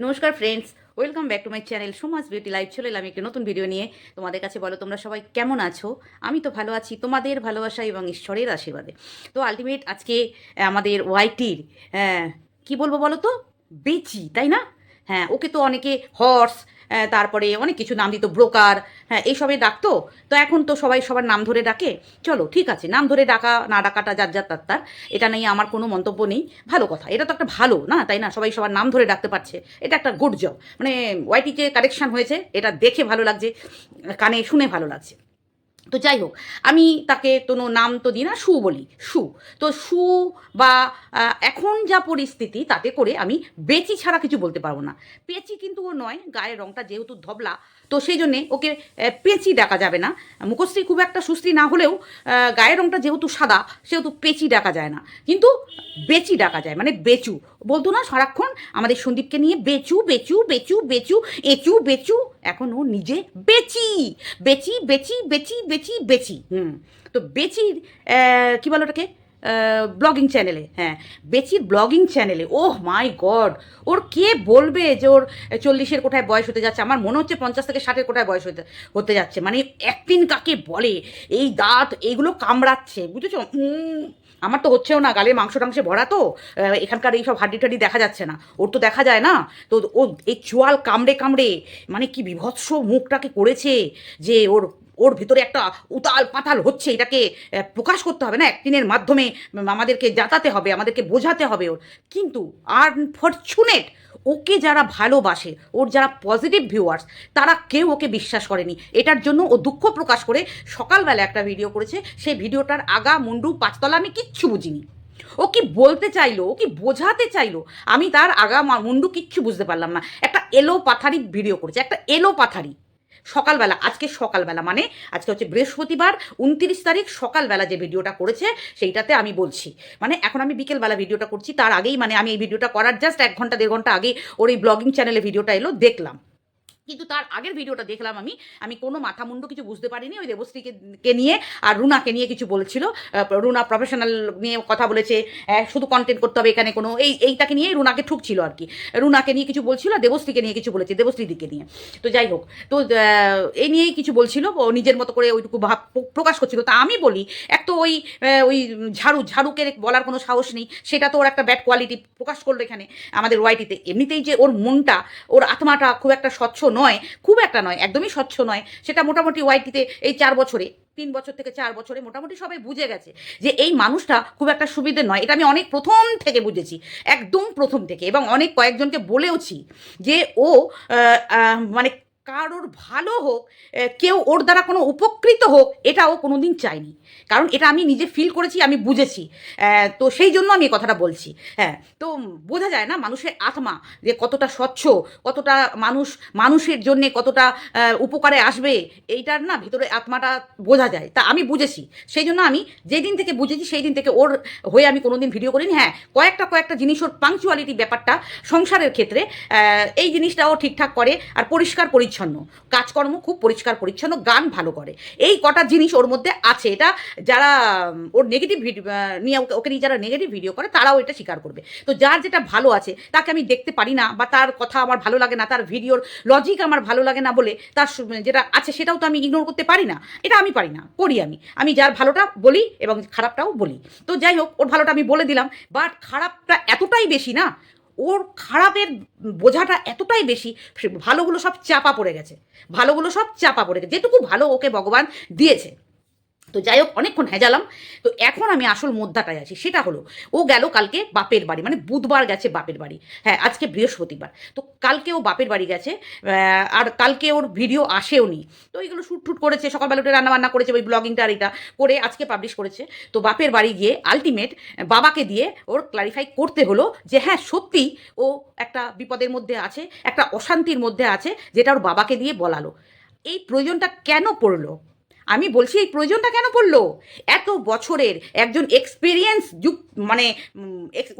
নমস্কার friends welcome back to my channel Sumas beauty live চলে এলাম একটি নতুন ভিডিও নিয়ে। তোমাদের কাছে বলো, তোমরা সবাই কেমন আছো? আমি তো ভালো আছি, তোমাদের ভালোবাসা এবং ঈশ্বরের আশীর্বাদে। তো আলটিমেট আজকে আমাদের ওয়াইটির কি বলব বলো তো? বেচি, তাই না? হ্যাঁ ওকে তো অনেকে হর্স তারপরে অনেক কিছু নাম দিত ব্রোকার হ্যাঁ এইসবে ডাকতো। তো এখন তো সবাই সবার নাম ধরে ডাকে। চলো, ঠিক আছে, নাম ধরে ডাকা, না ডাকাটা যার যার তার তার, এটা নিয়ে আমার কোনো মন্তব্য নেই। ভালো কথা, এটা তো একটা ভালো, না? তাই না? সবাই সবার নাম ধরে ডাকতে পারছে। এটা একটা গুড জব মানে ওয়াইটি যে কারেকশন হয়েছে, এটা দেখে ভালো লাগছে, কানে শুনে ভালো লাগছে। তো যাই হোক, আমি তাকে কোনো নাম তো দিই না, সু বলি, সু। তো সু বা এখন যা পরিস্থিতি তাতে করে আমি বেচি ছাড়া কিছু বলতে পারব না। পেঁচি কিন্তু ও নয়, গায়ের রংটা যেহেতু ধবলা, তো সেই জন্যে ওকে পেঁচি ডাকা যাবে না। মুখশ্রী খুব একটা সুশ্রী না হলেও গায়ের রংটা যেহেতু সাদা, সেহেতু পেঁচি ডাকা যায় না। কিন্তু বেচি ডাকা যায় মানে বেচু। বলতো না সারাক্ষণ আমাদের সন্দীপকে নিয়ে বেচু বেচু বেচু বেচু, এচু, বেচু এখন ও নিজে বেচি বেচি বেচি বেচি বেচি বেচি। হুম, তো বেচির কি বলো ওটাকে? ব্লগিং চ্যানেলে হ্যাঁ বেচির ব্লগিং চ্যানেলে ওহ মাই গড, ওর কে বলবে যে ওর চল্লিশের কোঠায় বয়স হতে যাচ্ছে? আমার মনে হচ্ছে পঞ্চাশ থেকে ষাটের কোঠায় বয়স হতে হতে যাচ্ছে। মানে একদিন কাকে বলে? এই দাঁত এইগুলো কামড়াচ্ছে, বুঝেছ? আমার তো হচ্ছেও না গালে মাংস টাংসে ভরা তো এখানকার এইসব হাড্ডি টাড্ডি দেখা যাচ্ছে না। ওর তো দেখা যায় না। তো ও, এই চোয়াল কামড়ে কামড়ে মানে কি বিভৎস মুখটাকে করেছে যে ওর ওর ভিতরে একটা উতাল পাতাল হচ্ছে, এটাকে প্রকাশ করতে হবে না অ্যাক্টিনের মাধ্যমে আমাদেরকে জাতাতে হবে, আমাদেরকে বোঝাতে হবে ওর। কিন্তু আনফর্চুনেট ওকে যারা ভালোবাসে, ওর যারা পজিটিভ ভিউয়ার্স তারা কেউ ওকে বিশ্বাস করেনি। এটার জন্য ও দুঃখ প্রকাশ করে সকালবেলা একটা ভিডিও করেছে। সেই ভিডিওটার আগা, মুন্ডু, পাঁচতলা আমি কিচ্ছু বুঝিনি। ও কি বলতে চাইলো, ও কি বোঝাতে চাইলো, আমি তার আগা মুন্ডু কিচ্ছু বুঝতে পারলাম না। একটা এলো পাথারি ভিডিও করেছে, একটা এলো পাথারি সকালবেলা, আজকে সকালবেলা মানে আজকে হচ্ছে বৃহস্পতিবার, উনত্রিশ তারিখ সকালবেলা যে ভিডিওটা করেছে, সেইটাতে আমি বলছি। মানে এখন আমি বিকেলবেলা ভিডিওটা করছি, তার আগেই মানে আমি এই ভিডিওটা করার জাস্ট এক ঘণ্টা, দেড় ঘণ্টা আগে ওর এই ব্লগিং চ্যানেলে ভিডিওটা এলো, দেখলাম। কিন্তু তার আগের ভিডিওটা দেখলাম আমি। আমি কোনো মাথা মুন্ডু কিছু বুঝতে পারিনি। ওই দেবশ্রীকে কে নিয়ে আর রুনাকে নিয়ে কিছু বলেছিল। রুনা প্রফেশনাল নিয়ে কথা বলেছে। শুধু কন্টেন্ট করতে হবে এখানে কোনো। এই, এইটাকে নিয়েই রুনাকে ঠুকছিল আর কি। রুনাকে নিয়ে কিছু বলছিল আর দেবশ্রীকে নিয়ে কিছু বলেছে দেবশ্রীদিকে নিয়ে। তো যাই হোক, তো এই নিয়েই কিছু বলছিল। ও নিজের মতো করে ওইটুকু ভাব প্রকাশ করছিল। তা আমি বলি, এক তো ওই ওই ঝাড়ু ঝাড়ুকে বলার কোনো সাহস নেই। সেটা তো ওর একটা ব্যাড কোয়ালিটি প্রকাশ করল এখানে আমাদের ওয়াইটিতে এমনিতেই যে ওর মনটা, ওর আত্মাটা খুব একটা স্বচ্ছ নয়, খুব একটা নয়, একদমই স্বচ্ছ নয়। সেটা মোটামুটি ওয়াইটিতে এই চার বছরে, তিন বছর থেকে চার বছরে মোটামুটি সবাই বুঝে গেছে যে এই মানুষটা খুব একটা সুবিধে নয়। এটা আমি অনেক প্রথম থেকে বুঝেছি, একদম প্রথম থেকে এবং অনেক কয়েকজনকে বলেওছি যে ও মানে কারোর ভালো হোক কেউ ওর দ্বারা কোনো উপকৃত হোক, এটাও কোনো দিন চায়নি কারণ এটা আমি নিজে ফিল করেছি, আমি বুঝেছি। তো সেই জন্য আমি এই কথাটা বলছি। হ্যাঁ তো বোঝা যায় না মানুষের আত্মা যে কতটা স্বচ্ছ, কতটা মানুষ, মানুষের জন্যে কতটা উপকারে আসবে, এইটার না ভিতরে আত্মাটা বোঝা যায়। তা আমি বুঝেছি। সেই জন্য আমি যেদিন থেকে বুঝেছি সেই দিন থেকে ওর হয়ে আমি কোনো দিন ভিডিও করিনি। হ্যাঁ কয়েকটা কয়েকটা জিনিস ওর পাংচুয়ালিটি ব্যাপারটা সংসারের ক্ষেত্রে এই জিনিসটাও ঠিকঠাক করে আর পরিষ্কার পরিচ্ছন্ন, কাজকর্ম খুব পরিষ্কার পরিচ্ছন্ন, গান ভালো করে। এই কটা জিনিস ওর মধ্যে আছে। এটা যারা ওর নেগেটিভ ভিডিও নিয়ে ওকে নিয়ে যারা নেগেটিভ ভিডিও করে, তারাও এটা স্বীকার করবে। তো যার যেটা ভালো আছে, তাকে আমি দেখতে পারি না, বা তার কথা আমার ভালো লাগে না, তার ভিডিওর লজিক আমার ভালো লাগে না বলে তার যেটা আছে, সেটাও তো আমি ইগনোর করতে পারি না। এটা আমি পারি না, করি আমি। আমি যার ভালোটা বলি এবং খারাপটাও বলি। তো যাই হোক, ওর ভালোটা আমি বলে দিলাম বাট খারাপটা এতটাই বেশি না ওর খারাপের বোঝাটা এতটাই বেশি ভালোগুলো সব চাপা পড়ে গেছে। ভালোগুলো সব চাপা পড়ে গেছে। যেটুকু ভালো ওকে ভগবান দিয়েছে। তো যাই হোক অনেকক্ষণ হেজালাম। তো এখন আমি আসল মোদ্দাটায় আছি, সেটা হলো, ও গেল কালকে বাপের বাড়ি মানে বুধবার গেছে বাপের বাড়ি। হ্যাঁ আজকে বৃহস্পতিবার। তো কালকে ও বাপের বাড়ি গেছে আর কালকে ওর ভিডিও আসেও নি। তো এইগুলো শ্যুট টুট করেছে, সকালবেলা উঠে রান্নাবান্না করেছে, ওই ব্লগিংটা আর এটা করে আজকে পাবলিশ করেছে। তো বাপের বাড়ি গিয়ে আলটিমেট বাবাকে দিয়ে ওর ক্লারিফাই করতে হলো যে হ্যাঁ সত্যি ও একটা বিপদের মধ্যে আছে, একটা অশান্তির মধ্যে আছে, যেটা ওর বাবাকে দিয়ে বলালো। এই প্রয়োজনটা কেন পড়ল? আমি বলছি, এই প্রয়োজনটা কেন পড়ল? এত বছরের একজন এক্সপিরিয়েন্স যুগ মানে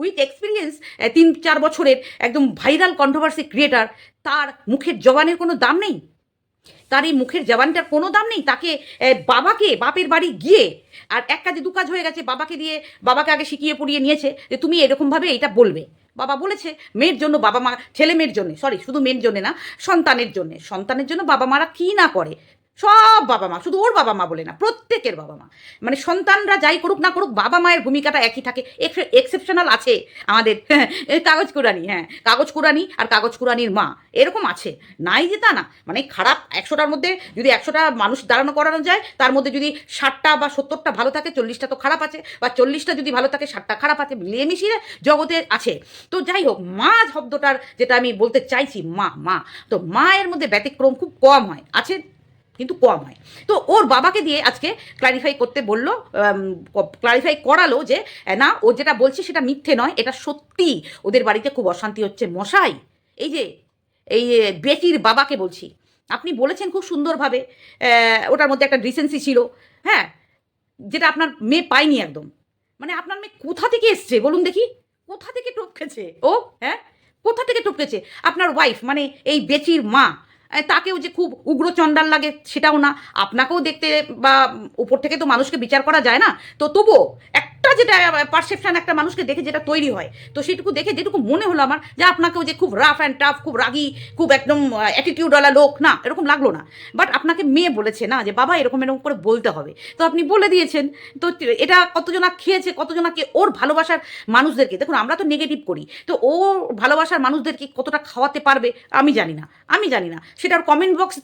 উইথ এক্সপিরিয়েন্স তিন, চার বছরের একদম ভাইরাল কন্ট্রোভার্সি ক্রিয়েটার তার মুখের জবানের কোনো দাম নেই? তার এই মুখের জবানটার কোনো দাম নেই? তাকে বাবাকে, বাপের বাড়ি গিয়ে, আর এক কাজে দু কাজ হয়ে গেছে, বাবাকে দিয়ে, বাবাকে আগে শিখিয়ে পড়িয়ে নিয়েছে যে তুমি এরকমভাবে এটা বলবে। বাবা বলেছে, মেয়ের জন্য বাবা মা, ছেলে মেয়ের জন্য সরি শুধু মেয়ের জন্য না, সন্তানের জন্য সন্তানের জন্য বাবা মারা কী না করে? সব বাবা মা, শুধু ওর বাবা মা বলে না, প্রত্যেকের বাবা মা। মানে সন্তানরা যাই করুক না করুক, বাবা মায়ের ভূমিকাটা একই থাকে। এক্সেপশনাল আছে আমাদের এই কাগজ কুরানি হ্যাঁ কাগজ কুরানি আর কাগজ কুরানির মা, এরকম আছে। নাই যে তা না মানে খারাপ একশোটার মধ্যে যদি একশোটা মানুষ দাঁড়ানো করানো যায়, তার মধ্যে যদি ষাটটা বা সত্তরটা ভালো থাকে, চল্লিশটা তো খারাপ আছে, বা চল্লিশটা যদি ভালো থাকে, ষাটটা খারাপ আছে মিলিয়ে মিশিয়ে জগতে আছে। তো যাই হোক, মা শব্দটার যেটা আমি বলতে চাইছি, মা মা, তো মায়ের মধ্যে ব্যতিক্রম খুব কম হয়, আছে কিন্তু কম হয়। তো ওর বাবাকে দিয়ে আজকে ক্লারিফাই করতে বলল ক্লারিফাই করালো যে না, ও যেটা বলছে সেটা মিথ্যে নয়, এটা সত্যি। ওদের বাড়িতে খুব অশান্তি হচ্ছে, মশাই। এই যে, এই বেটির বাবাকে বলছি। আপনি বলেছেন খুব সুন্দরভাবে ওটার মধ্যে একটা ডিসেন্সি ছিল। হ্যাঁ যেটা আপনার মেয়ে পায়নি একদম। মানে আপনার মেয়ে কোথা থেকে এসছে, বলুন দেখি। কোথা থেকে টপকেছে? ও হ্যাঁ কোথা থেকে টপকেছে? আপনার ওয়াইফ মানে এই বেচির মা। তাকেও যে খুব উগ্র চণ্ডাল লাগে সেটাও না। আপনাকেও দেখতে বা, উপর থেকে তো মানুষকে বিচার করা যায় না। তো তবুও একটা যেটা পারসেপশন একটা মানুষকে দেখে যেটা তৈরি হয়। তো সেটুকু দেখে যেটুকু মনে হলো আমার যে আপনাকেও যে খুব রাফ অ্যান্ড টাফ খুব রাগি, খুব একদম অ্যাটিটিউডওয়ালা লোক, না, এরকম লাগল না। বাট আপনাকে মেয়ে বলেছে না, যে বাবা এরকম এরকম করে বলতে হবে। তো আপনি বলে দিয়েছেন, তো এটা কতজনা খেয়েছে কতজনাকে ওর ভালোবাসার মানুষদেরকে, দেখুন আমরা তো নেগেটিভ করি, তো ও ভালোবাসার মানুষদেরকে কতটা খাওয়াতে পারবে, আমি জানি না, আমি জানি না। সেটার কমেন্ট বক্স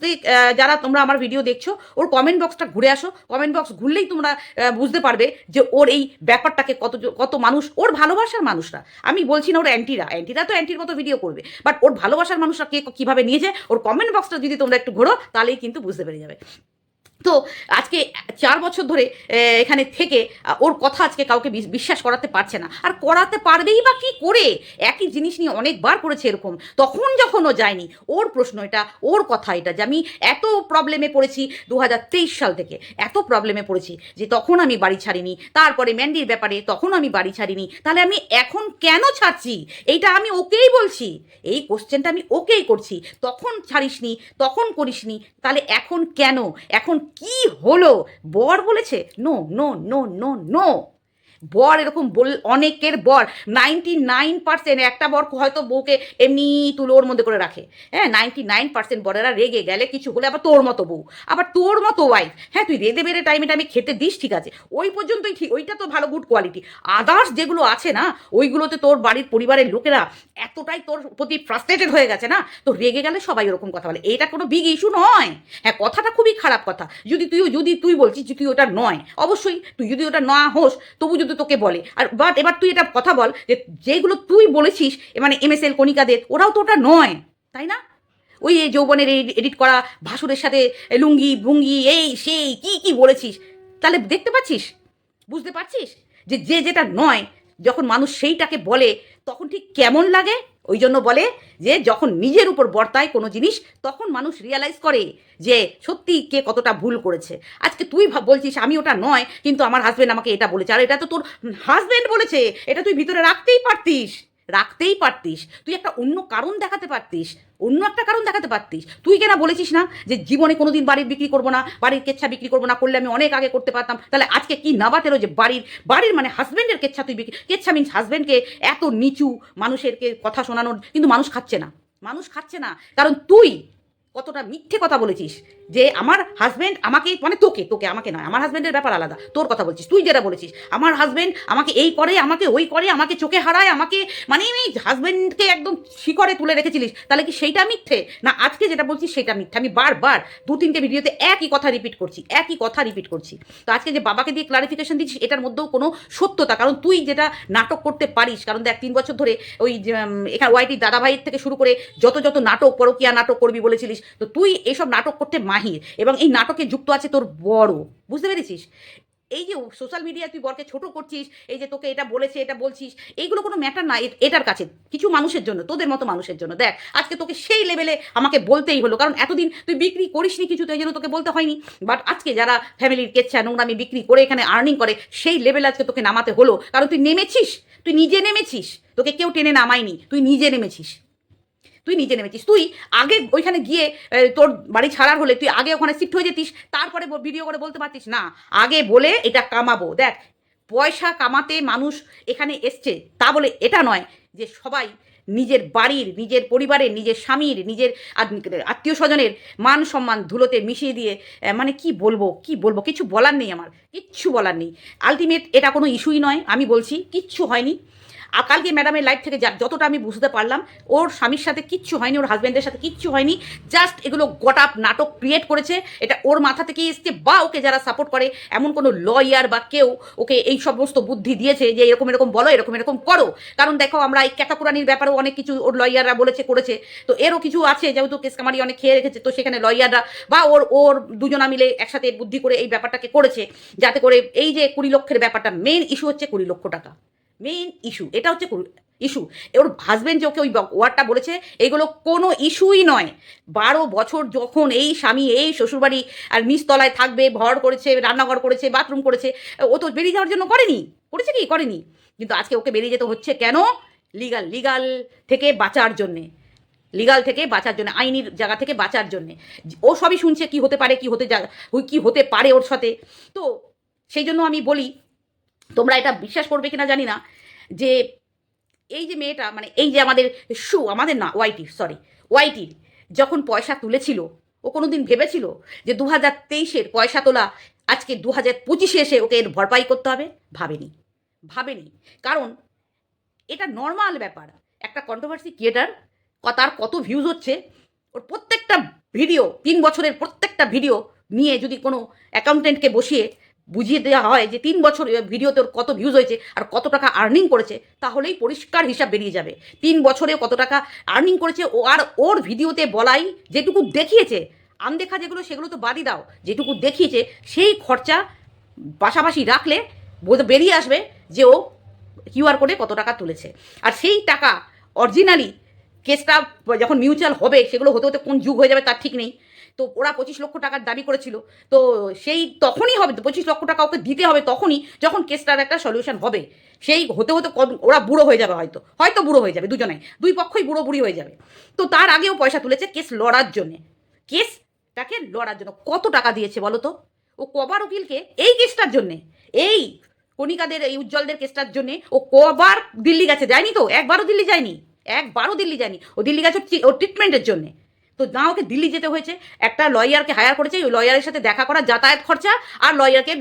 যারা তোমরা আমার ভিডিও দেখছ, ওর কমেন্ট বক্সটা ঘুরে আসো কমেন্ট বক্স ঘুরলেই তোমরা বুঝতে পারবে যে ওর এই ব্যাপারটাকে কত কত মানুষ, ওর ভালোবাসার মানুষরা। আমি বলছি না ওর অ্যান্টিরা অ্যান্টিরা তো অ্যান্টির মতো ভিডিও করবে। বাট ওর ভালোবাসার মানুষরা কে কীভাবে নিয়েছে, ওর কমেন্ট বক্সটা যদি তোমরা একটু ঘোরো, তাহলেই কিন্তু বুঝতে পেরে যাবে। তো আজকে চার বছর ধরে এখানে থেকে ওর কথা আজকে কাউকে বিশ- বিশ্বাস করাতে পারছে না। আর করাতে পারবেই বা কি করে? একই জিনিস নিয়ে অনেকবার করেছে এরকম। তখন যখন ও যায়নি, ওর প্রশ্ন এটা, ওর কথা এটা যে আমি এত প্রবলেমে পড়েছি দু হাজার তেইশ সাল থেকে। এত প্রবলেমে পড়েছি যে তখন আমি বাড়ি ছাড়িনি, তারপরে ম্যান্ডির ব্যাপারে তখন আমি বাড়ি ছাড়িনি। তাহলে আমি এখন কেন ছাড়ছি? এইটা আমি ওকেই বলছি। এই কোশ্চেনটা আমি ওকেই করছি। তখন ছাড়িসনি, তখন করিসনি, তাহলে এখন কেন? এখন কি হলো? বর বলেছে no no no no no বর এরকম বল, অনেকের বর নাইনটি নাইন পার্সেন্ট একটা বর হয়তো বউকে এমনি তুলোর মধ্যে করে রাখে। হ্যাঁ নাইনটি নাইন পার্সেন্ট বরেরা রেগে গেলে কিছু হলে আবার তোর মতো বউ, আবার তোর মতো ওয়াইফ হ্যাঁ তুই রেদে বেড়ে টাইমে টাইমে খেতে দিস, ঠিক আছে। ওই পর্যন্তই ঠিক, ওইটা তো ভালো গুড কোয়ালিটি আদার্স যেগুলো আছে না, ওইগুলোতে তোর বাড়ির পরিবারের লোকেরা এতটাই তোর প্রতি ফ্রাস্ট্রেটেড হয়ে গেছে না, তো রেগে গেলে সবাই ওরকম কথা বলে। এটা কোনো বিগ ইস্যু নয়। হ্যাঁ কথাটা খুবই খারাপ কথা। যদি তুই যদি তুই বলছিস যে তুই ওটা নয়, অবশ্যই তুই যদি ওটা না হোস, তবু যদি তোকে বলে। আর বাট এবার তুই এটা কথা বল যে যেগুলো তুই বলেছিস মানে এম এস এল কণিকাদের, ওরাও তো ওটা নয়, তাই না? ওই এই যৌবনের এডিট করা, ভাসুরের সাথে লুঙ্গি, ভুঙ্গি, এই, সেই, কি কি বলেছিস? তাহলে দেখতে পাচ্ছিস? বুঝতে পারছিস? যে যে যেটা নয়, যখন মানুষ সেইটাকে বলে, তখন ঠিক কেমন লাগে? ওই জন্য বলে যে যখন নিজের উপর বর্তায় কোনো জিনিস, তখন মানুষ রিয়ালাইজ করে যে সত্যি কে কতটা ভুল করেছে। আজকে তুই বলছিস আমি ওটা নয়, কিন্তু আমার হাজব্যান্ড আমাকে এটা বলেছে। আর এটা তো তোর হাজব্যান্ড বলেছে, এটা তুই ভিতরে রাখতেই পারতিস। রাখতেই পারতিস। তুই একটা অন্য কারণ দেখাতে পারতিস, অন্য একটা কারণ দেখাতে পারতিস। তুই কেনা বলেছিস না যে জীবনে কোনো দিন বাড়ির বিক্রি করব না, বাড়ির কেচ্ছা বিক্রি করব না, করলে আমি অনেক আগে করতে পারতাম। তাহলে আজকে কি নাবাতেরও যে বাড়ির বাড়ির মানে হাজব্যান্ডের কেচ্ছা তুই বিক্রি, কেচ্ছা মিনস হাজব্যান্ডকে এত নিচু মানুষেরকে কথা শোনানোর, কিন্তু মানুষ খাচ্ছে না। মানুষ খাচ্ছে না। কারণ তুই কতটা মিথ্যে কথা বলেছিস? যে আমার হাজব্যান্ড আমাকে মানে তোকে তোকে, আমাকে নয়, আমার হাজব্যান্ডের ব্যাপার আলাদা। তোর কথা বলছিস, তুই যেটা বলেছিস, আমার হাজবেন্ড আমাকে এই করে, আমাকে ওই করে, আমাকে চোখে হারায়, আমাকে মানে আমি হাজবেন্ডকে একদম শিকড়ে তুলে রেখেছিলিস, তাহলে কি সেইটা মিথ্যে? না, আজকে যেটা বলছিস সেটা মিথ্যে। আমি বারবার দু তিনটে ভিডিওতে একই কথা রিপিট করছি, একই কথা রিপিট করছি। তো আজকে যে বাবাকে দিয়ে ক্লারিফিকেশন দিচ্ছিস, এটার মধ্যেও কোনো সত্যতা, কারণ তুই যেটা নাটক করতে পারিস, কারণ দেখ, তিন বছর ধরে ওই এখানে ওয়াইটি দাদাভাইয়ের থেকে শুরু করে যত যত নাটক, পরকিয়া নাটক করবি বলেছিলিস তো তুই এইসব নাটক করতে মাহির এবং এই নাটকে যুক্ত আছে তোর বড়। বুঝতে পেরেছিস? এই যে সোশ্যাল মিডিয়ায় তুই বরকে ছোট করছিস, এই যে তোকে এটা বলেছে, এটা বলছিস, এইগুলো কোনো ম্যাটার না। এটার কাছে কিছু মানুষের জন্য, তোদের মতো মানুষের জন্য। দেখ, আজকে তোকে সেই লেভেলে আমাকে বলতেই হলো, কারণ এতদিন তুই বিক্রি করিসনি কিছু, তো এই জন্য তোকে বলতে হয়নি। বাট আজকে যারা ফ্যামিলির কেচ্ছা, নোংরামি বিক্রি করে এখানে আর্নিং করে, সেই লেভেলে আজকে তোকে নামাতে হলো। কারণ তুই নেমেছিস, তুই নিজে নেমেছিস, তোকে কেউ টেনে নামায়নি, তুই নিজে নেমেছিস। তুই নিজে নেমেছিস। তুই আগে ওইখানে গিয়ে তোর বাড়ি ছাড়ার হলে তুই আগে ওখানে শিফট হয়ে যেতিস, তারপরে ভিডিও করে বলতে পারতিস, না, আগে বলে এটা কামাবো। দেখ, পয়সা কামাতে মানুষ এখানে এসছে, তা বলে এটা নয় যে সবাই নিজের বাড়ির, নিজের পরিবারের, নিজের স্বামীর, নিজের আত্মীয় স্বজনের মান সম্মান ধুলোতে মিশিয়ে দিয়ে মানে কি বলব কি বলব, কিছু বলার নেই আমার, কিচ্ছু বলার নেই। আলটিমেট এটা কোনো ইস্যুই নয়, আমি বলছি কিচ্ছু হয়নি। কালকে ম্যাডামের লাইফ থেকে যতটা আমি বুঝতে পারলাম, ওর স্বামীর সাথে কিচ্ছু হয়নি, ওর হাজব্যান্ডের সাথে কিচ্ছু হয়নি জাস্ট এগুলো গোটা নাটক ক্রিয়েট করেছে, এটা ওর মাথা থেকে এসছে বা ওকে যারা সাপোর্ট করে, এমন কোনো লয়ার বা কেউ ওকে এই সমস্ত বুদ্ধি দিয়েছে যে এরকম এরকম বলো, এরকম এরকম করো। কারণ দেখো, আমরা এই ক্যাতাপুরানির ব্যাপারেও অনেক কিছু ওর লয়াররা বলেছে, করেছে। তো এরও কিছু আছে, যেহেতু কেস কামারি অনেক খেয়ে রেখেছে, তো সেখানে লয়াররা বা ওর ওর দুজনা মিলে একসাথে বুদ্ধি করে এই ব্যাপারটাকে করেছে, যাতে করে এই যে কুড়ি লক্ষের ব্যাপারটা মেন ইস্যু হচ্ছে কুড়ি লক্ষ টাকা। মেন ইস্যু এটা হচ্ছে ইস্যু ওর হাজবেন্ড যে ওকে ওই ওয়ার্ডটা বলেছে, এগুলো কোনো ইস্যুই নয়। বারো বছর যখন এই স্বামী, এই শ্বশুরবাড়ি আর নিচতলায় থাকবে ভর করেছে, রান্নাঘর করেছে বাথরুম করেছে, ও তো বেরিয়ে যাওয়ার জন্য করেনি, করেছে কি? করেনি। কিন্তু আজকে ওকে বেরিয়ে যেতে হচ্ছে কেন? লিগাল লিগাল থেকে বাঁচার জন্যে। লিগাল থেকে বাঁচার জন্য আইনির জায়গা থেকে বাঁচার জন্যে। ও সবই শুনছে কি হতে পারে, কি হতে যা, কি হতে পারে ওর সাথে। তো সেই জন্য আমি বলি তোমরা এটা বিশ্বাস করবে কিনা জানি না, যে এই যে মেয়েটা মানে এই যে আমাদের শু, আমাদের না, ওয়াইটি সরি ওয়াইটি যখন পয়সা তুলেছিল, ও কোনো দিন ভেবেছিল যে দু হাজার তেইশের পয়সা তোলা, আজকে দু হাজার পঁচিশে এসে ওকে এর ভরপাই করতে হবে? ভাবেনি। ভাবেনি। কারণ এটা নর্মাল ব্যাপার। একটা কন্ট্রোভার্সি ক্রিয়েটার তার কত ভিউজ হচ্ছে, ওর প্রত্যেকটা ভিডিও তিন বছরের প্রত্যেকটা ভিডিও নিয়ে যদি কোনো অ্যাকাউন্টেন্টকে বসিয়ে বুঝিয়ে দেওয়া হয় যে তিন বছর ভিডিওতে ওর কত ভিউজ হয়েছে আর কত টাকা আর্নিং করেছে, তাহলেই পরিষ্কার হিসাব বেরিয়ে যাবে। তিন বছরে কত টাকা আর্নিং করেছে ও আর ওর ভিডিওতে বলাই যেটুকু দেখিয়েছে, আনদেখা যেগুলো সেগুলো তো বাদই দাও, যেটুকু দেখিয়েছে সেই খরচা পাশাপাশি রাখলে বেরিয়ে আসবে যে ও কিউআর কোডে কত টাকা তুলেছে। আর সেই টাকা অরিজিনালি কেসটা যখন মিউচুয়াল হবে, সেগুলো হতে হতে কোন যুগ হয়ে যাবে তার ঠিক নেই। তো ওরা পঁচিশ লক্ষ টাকার দাবি করেছিল। তো সেই তখনই হবে, পঁচিশ লক্ষ টাকা ওকে দিতে হবে তখনই যখন কেসটার একটা সলিউশন হবে। সেই হতে হতে ওরা বুড়ো হয়ে যাবে হয়তো হয়তো বুড়ো হয়ে যাবে দুজনে। দুই পক্ষই বুড়ো বুড়ি হয়ে যাবে। তো তার আগেও পয়সা তুলেছে কেস লড়ার জন্যে। কেসটাকে লড়ার জন্য কত টাকা দিয়েছে বলো তো? ও কবার উকিলকে এই কেসটার জন্যে, এই কণিকাদের, এই উজ্জ্বলদের কেসটার জন্যে ও কবার দিল্লি গেছে। যায়নি তো? একবারও দিল্লি যায়নি? একবারও দিল্লি যায়নি। ও দিল্লি গেছে ওর ট্রিটমেন্টের জন্যে। তো না ওকে দিল্লি যেতে হয়েছে, একটা লয়ারকে হায়ার করেছে ওই লয়ারের সাথে দেখা করা, যাতায়াত খরচা আর লয়ারকে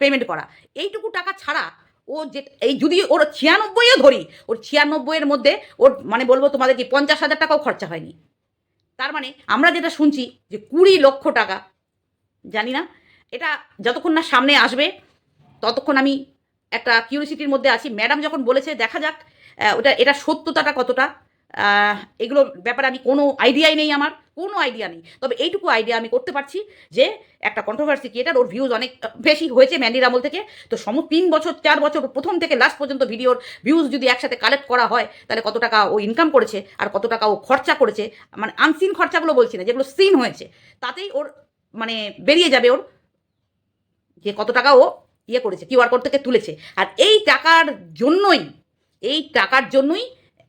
পেমেন্ট করা। এইটুকু টাকা ছাড়া ও যে, এই যদি ওর ছিয়ানব্বইও ধরি, ওর ছিয়ানব্বইয়ের মধ্যে ওর মানে বলব তোমাদের কি পঞ্চাশ হাজার টাকাও খরচা হয়নি। তার মানে আমরা যেটা শুনছি যে কুড়ি লক্ষ টাকা, জানি না, এটা যতক্ষণ না সামনে আসবে, ততক্ষণ আমি একটা কিউরিসিটির মধ্যে আছি। ম্যাডাম যখন বলেছে, দেখা যাক ওটা, এটা সত্যতাটা কতটা আহ, এগুলোর ব্যাপারে আমি কোনো আইডিয়াই নেই আমার কোনো আইডিয়া নেই। তবে এইটুকু আইডিয়া আমি করতে পারছি যে একটা কন্ট্রোভার্সি ক্রিয়েটার ওর ভিউজ অনেক বেশি হয়েছে ম্যান্ডির আমল থেকে। তো সম তিন বছর চার বছর প্রথম থেকে লাস্ট পর্যন্ত ভিডিওর ভিউজ যদি একসাথে কালেক্ট করা হয় তাহলে কত টাকা ও ইনকাম করেছে আর কত টাকা ও খরচা করেছে। মানে আনসিন খরচাগুলো বলছি না যেগুলো সিন হয়েছে তাতেই ওর মানে বেরিয়ে যাবে ওর যে কত টাকা ও ইয়ে করেছে কিউআর কোড থেকে তুলেছে। আর এই টাকার জন্যই এই টাকার জন্যই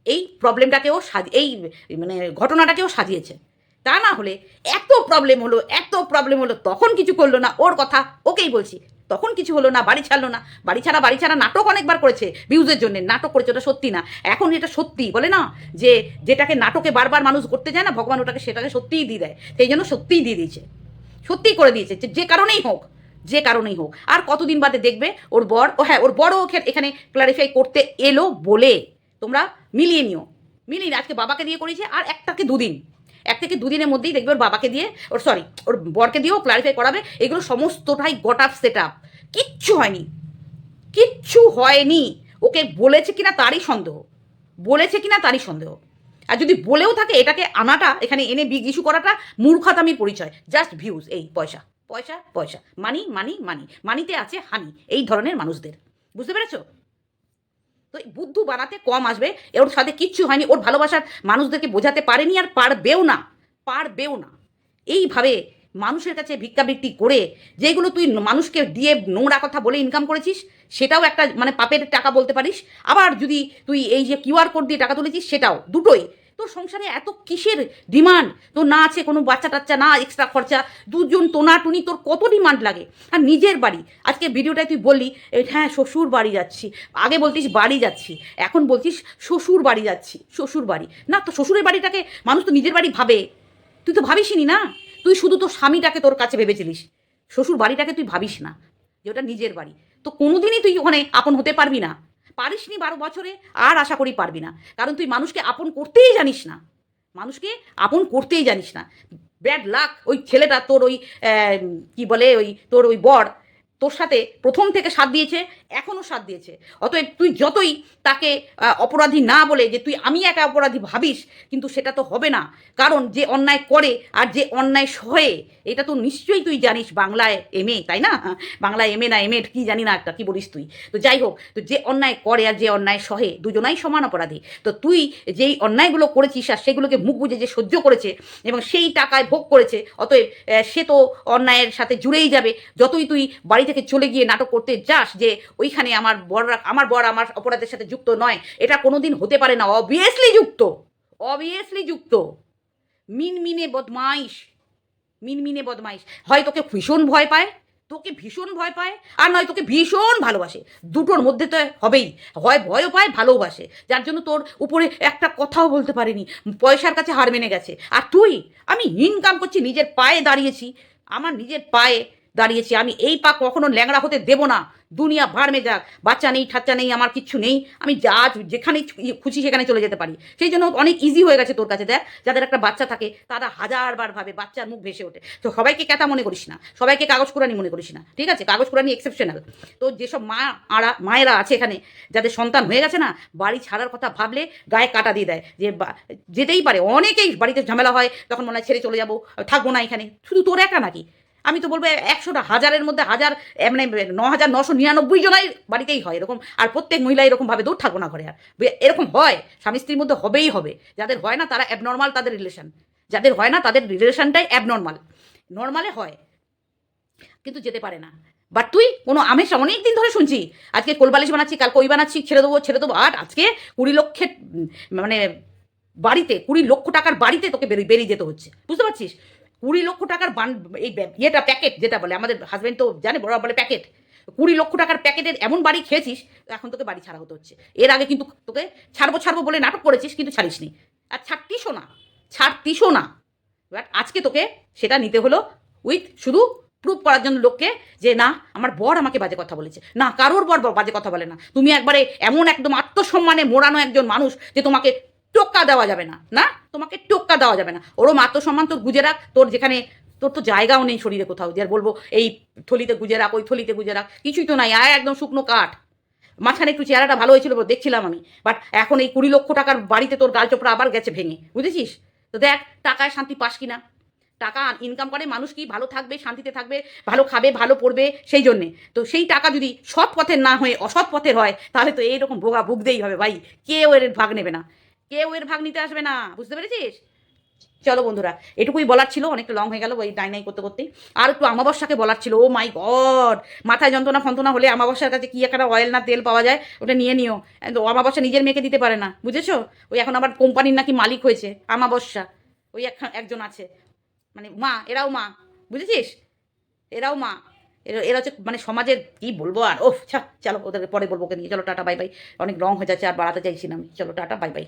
এই প্রবলেমটাকেও এই মানে ঘটনাটাকেও সাজিয়েছে। তা না হলে এত প্রবলেম হলো, এত প্রবলেম হলো, তখন কিছু করল না, ওর কথা ওকেই বলছি। তখন কিছু হলো না, বাড়ি ছাড়লো না। বাড়ি ছাড়া বাড়ি ছাড়া নাটক অনেকবার করেছে ভিউজের জন্য। নাটক করেছে, ওটা সত্যি না। এখন এটা সত্যি, বলে না? যে, যেটাকে নাটকে বারবার মানুষ করতে যায় না, ভগবান ওটাকে সেটাকে সত্যিই দিয়ে দেয়। সেই জন্য সত্যিই দিয়ে দিয়েছে। সত্যিই করে দিয়েছে। যে- কারণেই হোক, যে কারণেই হোক। আর কতদিন বাদে দেখবে, ওর বর, ও হ্যাঁ ওর বড় এখানে ক্লারিফাই করতে এলো বলে। তোমরা মিলিয়ে নিও। মিলিয়ে। আজকে বাবাকে দিয়ে করেছে আর একটাকে দুদিন। এক থেকে দুদিনের মধ্যেই দেখবে ওর বাবাকে দিয়ে, ওর সরি ওর বরকে দিয়েও ক্লারিফাই করাবে। এগুলো সমস্তটাই গট আপ সেট আপ কিচ্ছু হয়নি। কিচ্ছু হয়নি। ওকে বলেছে কিনা তারই সন্দেহ। বলেছে কিনা তারই সন্দেহ। আর যদি বলেও থাকে, এটাকে আনাটা, এখানে এনে বিগ ইস্যু করাটা মূর্খতামির পরিচয়। জাস্ট ভিউজ এই পয়সা। পয়সা পয়সা। মানি মানি মানি মানিতে আছে হানি এই ধরনের মানুষদের। বুঝতে পেরেছ? তো এই বুদ্ধু বানাতে কম আসবে। এর সাথে কিচ্ছু হয়নি। ওর ভালোবাসার মানুষদেরকে বোঝাতে পারেনি আর পারবেও না। পারবেও না। এইভাবে মানুষের কাছে ভিক্ষাবৃত্তি করে যেগুলো তুই মানুষকে দিয়ে নোংরা কথা বলে ইনকাম করেছিস, সেটাও একটা মানে পাপের টাকা বলতে পারিস। আবার যদি তুই এই যে কিউআর কোড দিয়ে টাকা তুলেছিস, সেটাও দুটোই। তোর সংসারে এত কিসের ডিমান্ড তোর না আছে কোনো বাচ্চা টাচ্চা, না এক্সট্রা খরচা, দুজন টোনা টুনি তোর কত ডিমান্ড লাগে? আর নিজের বাড়ি, আজকে ভিডিওটায় তুই বললি হ্যাঁ শ্বশুর বাড়ি যাচ্ছি। আগে বলতিস বাড়ি যাচ্ছি, এখন বলছিস শ্বশুর বাড়ি যাচ্ছি, শ্বশুর বাড়ি। না, তো শ্বশুরের বাড়িটাকে মানুষ তো নিজের বাড়ি ভাবে। তুই তো ভাবিসনি না? তুই শুধু তোর স্বামীটাকে তোর কাছে ভেবেছিলিস। শ্বশুর বাড়িটাকে তুই ভাবিস না যে ওটা নিজের বাড়ি। তো কোনোদিনই তুই ওখানে আপন হতে পারবি না। পারিসনি বারো বছরে, আর আশা করি পারবি না। কারণ তুই মানুষকে আপন করতেই জানিস না। মানুষকে আপন করতেই জানিস না। ব্যাড লাক, ওই ছেলেটা তোর ওই কি বলে, ওই তোর ওই বর তোর সাথে প্রথম থেকে সাথ দিয়েছে এখনও সাথ দিয়েছে। অতএব তুই যতই তাকে অপরাধী না বলে যে তুই আমি একা অপরাধী ভাবিস, কিন্তু সেটা তো হবে না। কারণ যে অন্যায় করে আর যে অন্যায় সহে, এটা তো নিশ্চয়ই তুই জানিস বাংলায় এম এ তাই না? বাংলায় এম এ না এম এড কি জানি না একটা, কি বলিস তুই? তো যাই হোক, তো যে অন্যায় করে আর যে অন্যায় সহে, দুজনাই সমান অপরাধী। তো তুই যেই অন্যায়গুলো করেছিস আর সেগুলোকে মুখ বুঝে যে সহ্য করেছে এবং সেই টাকায় ভোগ করেছে, অতএব সে তো অন্যায়ের সাথে জুড়েই যাবে। যতই তুই বাড়ি থেকে চলে গিয়ে নাটক করতে যাস যে ওইখানে আমার বড়রা আমার বর আমার অপরাধের সাথে যুক্ত নয়। এটা কোনো দিন হতে পারে না। অবভিয়াসলি যুক্ত। অবভিয়াসলি যুক্ত। মিনমিনে বদমাইশ। মিনমিনে বদমাইশ। হয় তোকে ভীষণ ভয় পায়, তোকে ভীষণ ভয় পায়, আর নয় তোকে ভীষণ ভালোবাসে। দুটোর মধ্যে তো হবেই। হয় ভয়ও পায় ভালোবাসে যার জন্য তোর উপরে একটা কথাও বলতে পারেনি। পয়সার কাছে হার মেনে গেছে। আর তুই, আমি ইনকাম করছি, নিজের পায়ে দাঁড়িয়েছি। আমার নিজের পায়ে দাঁড়িয়েছি। আমি এই পা কখনো ল্যাংড়া হতে দেবো না। দুনিয়া ভাড়মে যাক বাচ্চা নেই, ঠাচ্চা নেই, আমার কিচ্ছু নেই। আমি যা যেখানেই খুশি সেখানে চলে যেতে পারি। সেই জন্য অনেক ইজি হয়ে গেছে তোর কাছে, দেখ। যাদের একটা বাচ্চা থাকে, তারা হাজারবার ভাবে বাচ্চার মুখ ভেসে ওঠে। তো সবাইকে ক্যাতা মনে করিস না। সবাইকে কাগজ কোরআনি মনে করিস না। ঠিক আছে? কাগজ কোরআনি এক্সেপশনাল তো যেসব মা আরা মায়েরা আছে এখানে, যাদের সন্তান হয়ে গেছে না, বাড়ি ছাড়ার কথা ভাবলে গায়ে কাটা দিয়ে দেয়। যে যেতেই পারে। অনেকেই বাড়িতে ঝামেলা হয়, তখন মনে হয় ছেড়ে চলে যাব। থাকব না এখানে। শুধু তোর একা নাকি? আমি তো বলব একশোটা, হাজারের মধ্যে হাজার মানে ন হাজার নশো নিরানব্বই জনাই বাড়িতেই হয় এরকম। আর প্রত্যেক মহিলা এরকমভাবে দূর থাকব না ঘরে আর। এরকম হয়, স্বামী স্ত্রীর মধ্যে হবেই হবে। যাদের হয় না তারা অ্যাবনর্মাল তাদের রিলেশন যাদের হয় না তাদের রিলেশনটাই অ্যাবনর্মাল নর্মালে হয়, কিন্তু যেতে পারে না। বাট তুই কোনো আমের অনেক দিন ধরে শুনছি, আজকে কোলবালিশ বানাচ্ছি, কাল কই বানাচ্ছি, ছেড়ে দেবো ছেড়ে দেবো, আর আজকে কুড়ি লক্ষের মানে বাড়িতে, কুড়ি লক্ষ টাকার বাড়িতে তোকে বেরিয়ে যেতে হচ্ছে। বুঝতে পারছিস? কুড়ি লক্ষ টাকার বান এই ইয়েটা প্যাকেট যেটা বলে, আমাদের হাজব্যান্ড তো জানে, বড় বলে প্যাকেট কুড়ি লক্ষ টাকার প্যাকেটের এমন বাড়ি খেয়েছিস, এখন তোকে বাড়ি ছাড়া হতে হচ্ছে। এর আগে কিন্তু তোকে ছাড়বো ছাড়বো বলে নাটক করেছিস, কিন্তু ছাড়িসনি। আর ছাড়তিসও না ছাড়তিসও না। বাট আজকে তোকে সেটা নিতে হলো উইথ শুধু প্রুভ করার জন্য লোককে যে, না, আমার বর আমাকে বাজে কথা বলেছে। না, কারোর বর বাজে কথা বলে না। তুমি একবারে এমন একদম আত্মসম্মানে মোড়ানো একজন মানুষ যে তোমাকে টোক্কা দেওয়া যাবে না না? তোমাকে টোক্কা দেওয়া যাবে না। ওরম আত্মসম্মান তোর গুজে রাখ। তোর যেখানে, তোর তো জায়গাও নেই শরীরে কোথাও। যে আর বলব, এই থলিতে গুজে রাখ, ওই থলিতে গুজে রাখ, কিছুই তো নাই। আয় একদম শুকনো কাঠ। মাঝখানে একটু চেহারাটা ভালো হয়েছিল দেখছিলাম আমি। বাট এখন এই কুড়ি লক্ষ টাকার বাড়িতে তোর গাল চোপড়া আবার গেছে ভেঙে। বুঝেছিস? তো দেখ, টাকায় শান্তি পাস কিনা? টাকা ইনকাম করে মানুষ কি ভালো থাকবে, শান্তিতে থাকবে, ভালো খাবে, ভালো পড়বে, সেই জন্যে। তো সেই টাকা যদি সৎ পথের না হয়ে অসৎ পথের হয়, তাহলে তো এইরকম ভোগা ভুগতেই হবে ভাই। কেউ এর ভাগ নেবে না। কেউ এর ভাগ নিতে আসবে না, বুঝতে পেরেছিস? চলো বন্ধুরা, এটুকুই বলার ছিল, অনেকটা লং হয়ে গেল ওই ডাই নাই করতে করতেই। আর একটু আমাবস্যাকে বলার ছিল, ও মাই গড মাথায় যন্ত্রণা ফন্তনা হলে আমাবস্যার কাছে কি একটা অয়েল না তেল পাওয়া যায়, ওটা নিয়ে নিও। আমাবস্যা নিজের মেয়েকে দিতে পারে না, বুঝেছ? ওই এখন আবার কোম্পানির নাকি মালিক হয়েছে আমাবস্যা ওই এক- একজন আছে। মানে মা, এরাও মা, বুঝেছিস? এরাও মা। এরা এরা হচ্ছে মানে সমাজের, কি বলব আর? ওফ, ছা, চলো ওদেরকে পরে বলব ওকে নিয়ে। চলো টাটা বাই বাই অনেক রং হয়ে যাচ্ছে, আর বাড়াতে চাইছি না আমি। চলো টাটা বাই বাই